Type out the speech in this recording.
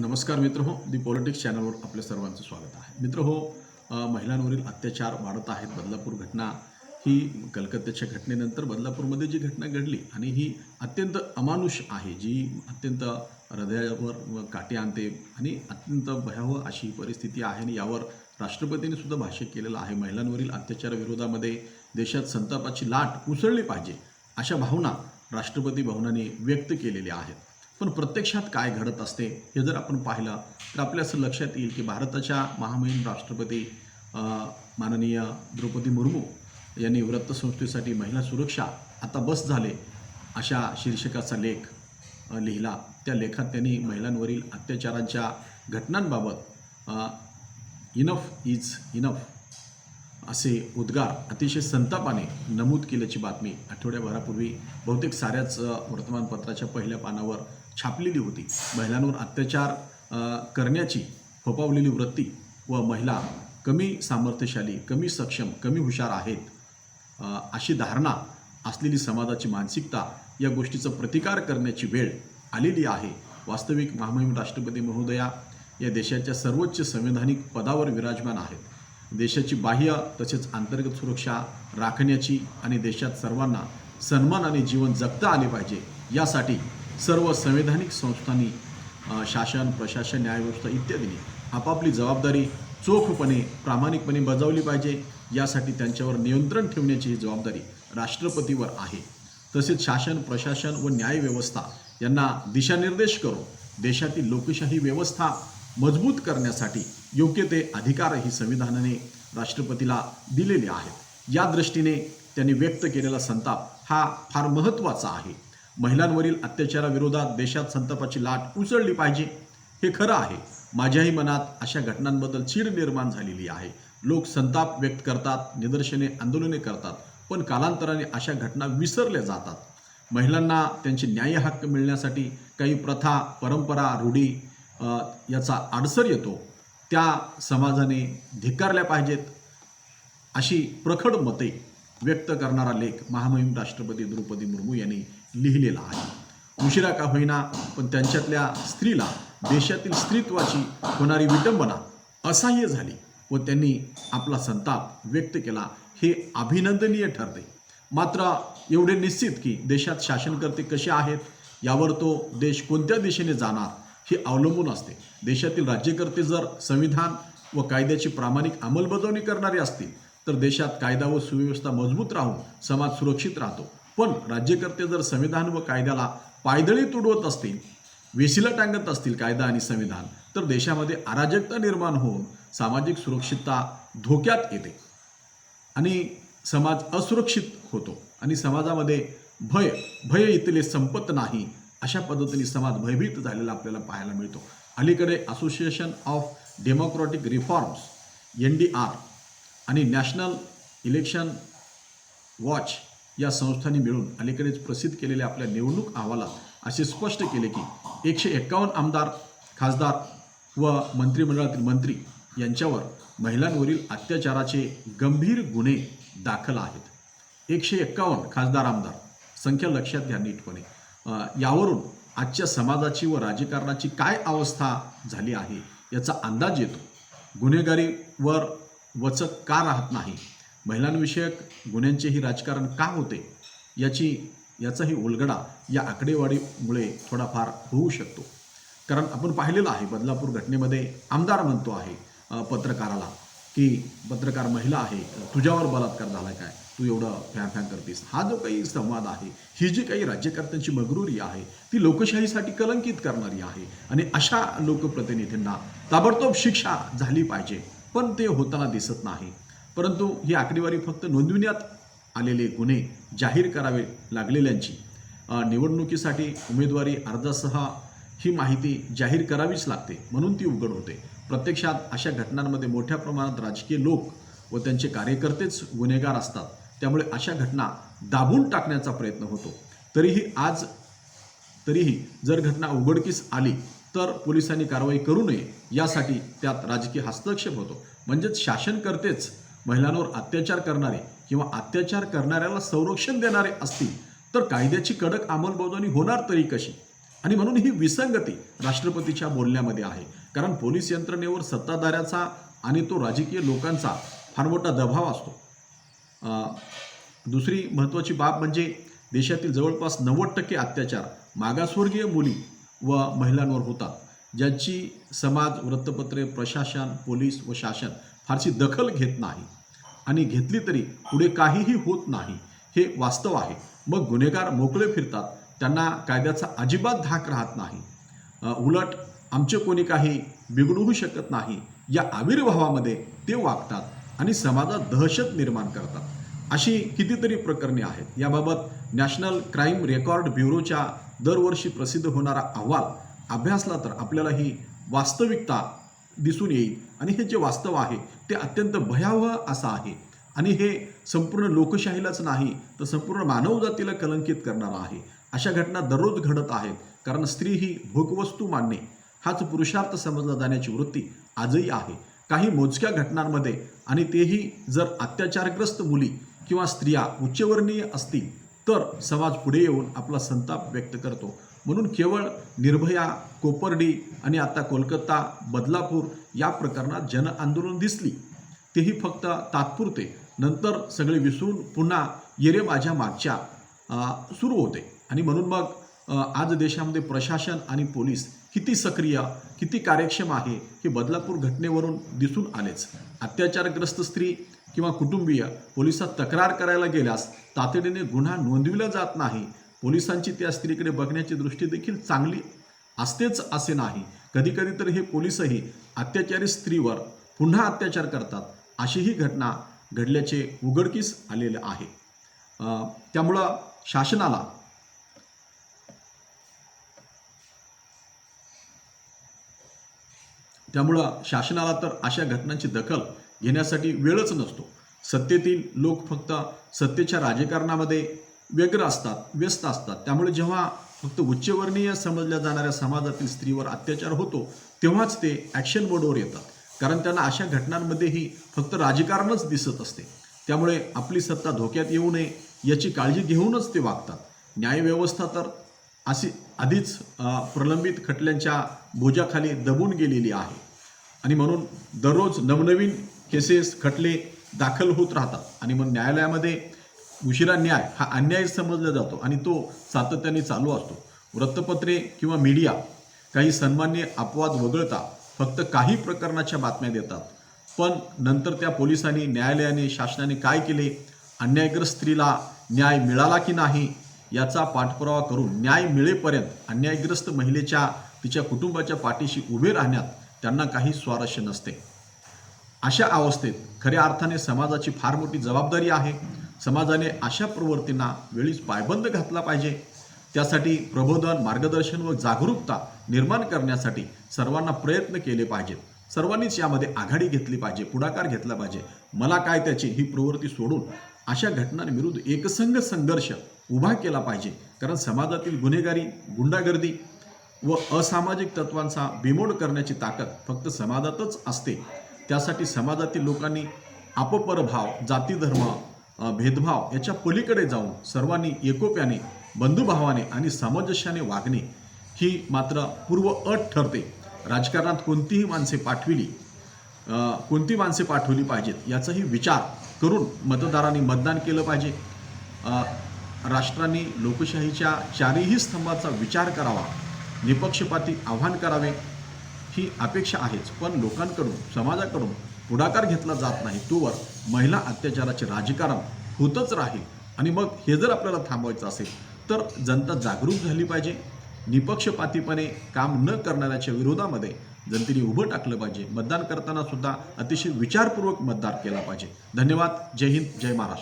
नमस्कार मित्र हो दी पॉलिटिक्स चॅनलवर आपल्या सर्वांचं स्वागत आहे. मित्र हो महिलांवरील अत्याचार वाढत आहेत. बदलापूर घटना ही कलकत्त्याच्या घटनेनंतर बदलापूरमध्ये जी घटना घडली आणि ही अत्यंत अमानुष आहे जी अत्यंत हृदयावर व काटे आणते आणि अत्यंत भयावह अशी परिस्थिती आहे आणि यावर राष्ट्रपतींनी सुद्धा भाष्य केलेलं आहे. महिलांवरील अत्याचाराविरोधामध्ये देशात संतापाची लाट उसळली पाहिजे अशा भावना राष्ट्रपती भवनाने व्यक्त केलेल्या आहेत. पण प्रत्यक्षात काय घडत असते हे जर आपण पाहिलं तर आपल्या असं लक्षात येईल की भारताच्या महामहिम राष्ट्रपती माननीय द्रौपदी मुर्मू यांनी वृत्तसंस्थेसाठी महिला सुरक्षा आता बस झाले अशा शीर्षकाचा लेख लिहिला. त्या लेखात त्यांनी महिलांवरील अत्याचारांच्या घटनांबाबत इनफ इज इनफ असे उद्गार अतिशय संतापाने नमूद केल्याची बातमी आठवड्याभरापूर्वी बहुतेक साऱ्याच वर्तमानपत्राच्या पहिल्या पानावर छापलेली होती. महिलांवर अत्याचार करण्याची फोपावलेली वृत्ती व महिला कमी सामर्थ्यशाली कमी सक्षम कमी हुशार आहेत अशी धारणा असलेली समाजाची मानसिकता या गोष्टीचा प्रतिकार करण्याची वेळ आलेली आहे. वास्तविक महामहिम राष्ट्रपती महोदया या देशाच्या सर्वोच्च संवैधानिक पदावर विराजमान आहेत. देशाची बाह्य तसेच अंतर्गत सुरक्षा राखण्याची आणि देशात सर्वांना सन्मानाने जीवन जगता आले पाहिजे यासाठी सर्व संवैधानिक संस्थांनी शासन प्रशासन न्यायव्यवस्था इत्यादींनी आपापली जबाबदारी चोखपणे प्रामाणिकपणे बजावली पाहिजे. यासाठी त्यांच्यावर नियंत्रण ठेवण्याची ही जबाबदारी राष्ट्रपतीवर आहे. तसेच शासन प्रशासन व न्यायव्यवस्था यांना दिशानिर्देश करून देशातील लोकशाही व्यवस्था मजबूत करण्यासाठी योग्य ते अधिकार ही संविधानाने राष्ट्रपतीला दिलेले आहेत. या दृष्टीने त्यांनी व्यक्त केलेला संताप हा फार महत्त्वाचा आहे. महिलांवरील अत्याचाराविरोधात देशात संतापाची लाट उसळली पाहिजे हे खरं आहे. माझ्याही मनात अशा घटनांबद्दल चीड निर्माण झालेली आहे. लोक संताप व्यक्त करतात निदर्शने आंदोलने करतात पण कालांतराने अशा घटना विसरल्या जातात. महिलांना त्यांचे न्याय हक्क मिळण्यासाठी काही प्रथा परंपरा रूढी याचा अडसर येतो. त्या समाजाने धिक्कारल्या पाहिजेत अशी प्रखड मते व्यक्त करणारा लेख महामहिम राष्ट्रपती द्रौपदी मुर्मू यांनी लिहिलेला आहे. उशिरा का होईना पण त्यांच्यातल्या स्त्रीला देशातील स्त्रीत्वाची होणारी विटंबना असह्य झाली व त्यांनी आपला संताप व्यक्त केला हे अभिनंदनीय ठरते. मात्र एवढे निश्चित की देशात शासनकर्ते कसे आहेत यावर तो देश कोणत्या दिशेने जाणार हे अवलंबून असते. देशातील राज्यकर्ते जर संविधान व कायद्याची प्रामाणिक अंमलबजावणी करणारे असतील तर देशात कायदा व सुव्यवस्था मजबूत राहून समाज सुरक्षित राहतो. पण राज्यकर्ते जर संविधान व कायद्याला पायदळी तुडवत असतील वेशीला टांगत असतील कायदा आणि संविधान तर देशामध्ये अराजकता निर्माण होऊन सामाजिक सुरक्षितता धोक्यात येते आणि समाज असुरक्षित होतो आणि समाजामध्ये भय भय इथले संपत नाही अशा पद्धतीने समाज भयभीत झालेला आपल्याला पाहायला मिळतो. अलीकडे association of democratic reforms N D R आणि नॅशनल इलेक्शन वॉच या संस्थांनी मिळून अलीकडेच प्रसिद्ध केलेल्या आपल्या निवडणूक अहवालात असे स्पष्ट केले की एकशे एक्कावन्न आमदार खासदार व मंत्रिमंडळातील मंत्री यांच्यावर महिलांवरील अत्याचाराचे गंभीर गुन्हे दाखल आहेत. एकशे एक्कावन्न खासदार आमदार संख्या लक्षात घ्या नीटपणे. यावरून आजच्या समाजाची व राजकारणाची काय अवस्था झाली आहे याचा अंदाज येतो. गुन्हेगारीवर वचक का राहत नाही? महिलांविषयक गुन्ह्यांचेही राजकारण का होते याची याचाही उलगडा या आकडेवारीमुळे थोडाफार होऊ शकतो. कारण आपण पाहिलेलं आहे बदलापूर घटनेमध्ये आमदार म्हणतो आहे पत्रकाराला की पत्रकार महिला आहे तुझ्यावर बलात्कार झाला काय? तू एवढं फॅन फॅन करतेस. हा जो काही संवाद आहे ही जी काही राज्यकर्त्यांची मगरुरी आहे ती लोकशाहीसाठी कलंकित करणारी आहे आणि अशा लोकप्रतिनिधींना ताबडतोब शिक्षा झाली पाहिजे पण ते होताना दिसत नाही. परंतु ही आकडेवारी फक्त नोंदविण्यात आलेले गुन्हे जाहीर करावे लागलेल्यांची. निवडणुकीसाठी उमेदवारी अर्जासह ही माहिती जाहीर करावीच लागते म्हणून ती उघड होते. प्रत्यक्षात अशा घटनांमध्ये मोठ्या प्रमाणात राजकीय लोक व त्यांचे कार्यकर्तेच गुन्हेगार असतात. त्यामुळे अशा घटना दाबून टाकण्याचा प्रयत्न होतो. तरीही आज तरीही जर घटना उघडकीस आली तर पोलिसांनी कारवाई करू नये यासाठी त्यात राजकीय हस्तक्षेप होतो. म्हणजेच शासनकर्तेच महिलांवर अत्याचार करणारे किंवा अत्याचार करणाऱ्याला संरक्षण देणारे असतील तर कायद्याची कडक अंमलबजावणी होणार तरी कशी? आणि म्हणून ही विसंगती राष्ट्रपतीच्या बोलण्यामध्ये आहे. कारण पोलीस यंत्रणेवर सत्ताधाऱ्याचा आणि तो राजकीय लोकांचा फार मोठा दबाव असतो. दुसरी महत्त्वाची बाब म्हणजे देशातील जवळपास नव्वद टक्के अत्याचार मागासवर्गीय मुली व महिलांवर होतात ज्यांची समाज वृत्तपत्रे प्रशासन पोलीस व शासन फारशी दखल घेत नाही. आणि घेतली तरी पुढे काहीही होत नाही हे वास्तव आहे. मग गुन्हेगार मोकळे फिरतात. त्यांना कायद्याचा अजिबात धाक राहत नाही. उलट आमचे कोणी काही बिघडूही शकत नाही. या आविर्भावामध्ये ते वागतात आणि समाजात दहशत निर्माण करतात. अशी कितीतरी प्रकरणे आहेत. याबाबत नॅशनल क्राईम रेकॉर्ड ब्युरोच्या दरवर्षी प्रसिद्ध होणारा अहवाल अभ्यासला तर आपल्याला ही वास्तविकता दिसून येईल. आणि हे जे वास्तव आहे ते अत्यंत भयावह असं आहे. आणि हे संपूर्ण लोकशाहीलाच नाही तर संपूर्ण मानवजातीला कलंकित करणारं आहे. अशा घटना दररोज घडत आहेत. कारण स्त्री ही भोगवस्तू मानणे हाच पुरुषार्थ समजला जाण्याची वृत्ती आजही आहे. काही मोजक्या घटनांमध्ये आणि तेही जर अत्याचारग्रस्त मुली किंवा स्त्रिया उच्चवर्णीय असतील तर समाज पुढे येऊन आपला संताप व्यक्त करतो. म्हणून केवळ निर्भया कोपर्डी आणि आता कोलकाता बदलापूर या प्रकरणात जन आंदोलन दिसली. तेही फक्त तात्पुरते. नंतर सगळे विसरून पुन्हा येरे माझ्या मागच्या सुरू होते. आणि म्हणून मग आज देशामध्ये प्रशासन आणि पोलीस किती सक्रिय किती कार्यक्षम आहे हे बदलापूर घटनेवरून दिसून आलेच. अत्याचारग्रस्त स्त्री किंवा कुटुंबीय पोलिसात तक्रार करायला गेल्यास तातडीने गुन्हा नोंदविला जात नाही. पोलिसांची त्या स्त्रीकडे बघण्याची दृष्टी देखील चांगली असतेच असे नाही. कधीकधी तर हे पोलीसही अत्याचारी स्त्रीवर पुन्हा अत्याचार करतात. अशीही घटना घडल्याचे उघडकीस आलेले आहे. त्यामुळं शासनाला त्यामुळं शासनाला तर अशा घटनांची दखल घेण्यासाठी वेळच नसतो. सत्तेतील लोक फक्त सत्तेच्या राजकारणामध्ये व्यग्र असतात व्यस्त असतात. त्यामुळे जेव्हा फक्त उच्चवर्णीय समजल्या जाणाऱ्या समाजातील स्त्रीवर अत्याचार होतो तेव्हाच ते ॲक्शन मोडवर येतात. कारण त्यांना अशा घटनांमध्येही फक्त राजकारणच दिसत असते. त्यामुळे आपली सत्ता धोक्यात येऊ नये याची काळजी घेऊनच ते वागतात. न्यायव्यवस्था तर अशी आधीच प्रलंबित खटल्यांच्या भोजाखाली दबून गेलेली आहे. आणि म्हणून दररोज नवनवीन केसेस खटले दाखल होत राहतात. आणि मग न्यायालयामध्ये उशिरा न्याय हा अन्याय समजला जातो आणि तो सातत्याने चालू असतो. वृत्तपत्रे किंवा मीडिया काही सन्मान्य अपवाद वगळता फक्त काही प्रकरणाच्या बातम्या देतात. पण नंतर त्या पोलिसांनी न्यायालयाने शासनाने काय केले? अन्यायग्रस्त स्त्रीला न्याय मिळाला की नाही? याचा पाठपुरावा करून न्याय मिळेपर्यंत अन्यायग्रस्त महिलेच्या तिच्या कुटुंबाच्या पाठीशी उभे राहण्यात त्यांना काही स्वारस्य नसते. अशा अवस्थेत खऱ्या अर्थाने समाजाची फार मोठी जबाबदारी आहे. समाजाने अशा प्रवृत्तींना वेळीच पायबंद घातला पाहिजे. त्यासाठी प्रबोधन मार्गदर्शन व जागरूकता निर्माण करण्यासाठी सर्वांना प्रयत्न केले पाहिजेत. सर्वांनीच यामध्ये आघाडी घेतली पाहिजे पुढाकार घेतला पाहिजे. मला काय त्याची ही प्रवृत्ती सोडून अशा घटनांविरुद्ध एकसंघ संघर्ष उभा केला पाहिजे. कारण समाजातील गुन्हेगारी गुंडागर्दी व असामाजिक तत्वांचा बिमोड करण्याची ताकद फक्त समाजातच असते. त्यासाठी समाजातील लोकांनी अपपरभाव जातीधर्म भेदभाव याच्या पलीकडे जाऊन सर्वांनी एकोप्याने बंधुभावाने आणि सामंजस्याने वागणे ही मात्र पूर्व अट ठरते. राजकारणात कोणतीही माणसे पाठविली कोणती माणसे पाठवली पाहिजेत याचाही विचार करून मतदारांनी मतदान केलं पाहिजे. राष्ट्रांनी लोकशाहीच्या चारही स्तंभाचा विचार करावा निपक्षपाती आव्हान करावे ही अपेक्षा आहेच. पण लोकांकडून समाजाकडून पुढाकार घेतला जात नाही. तोवर महिला अत्याचाराचे राजकारण होतच राहील. आणि मग हे जर आपल्याला थांबवायचं असेल तर जनता जागरूक झाली पाहिजे. निपक्षपातीपणे काम न करणाऱ्याच्या विरोधामध्ये जनतेने उभं टाकलं पाहिजे. मतदान करताना सुद्धा अतिशय विचारपूर्वक मतदान केला पाहिजे. धन्यवाद. जय हिंद. जय महाराष्ट्र.